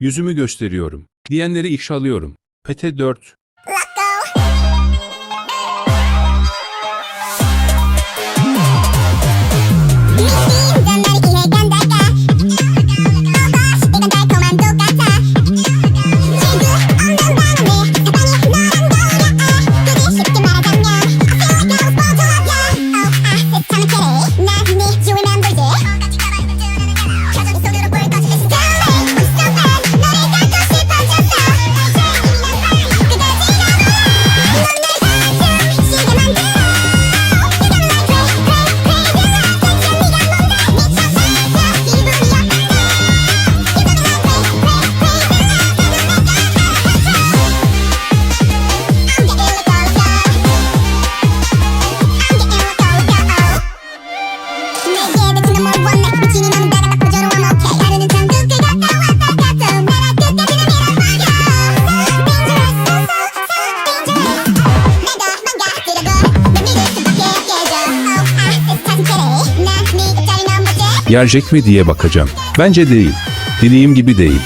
Yüzümü gösteriyorum. Diyenleri ifşalıyorum. Pete 4. Gelecek mi diye bakacağım. Bence değil. Dileğim gibi değil.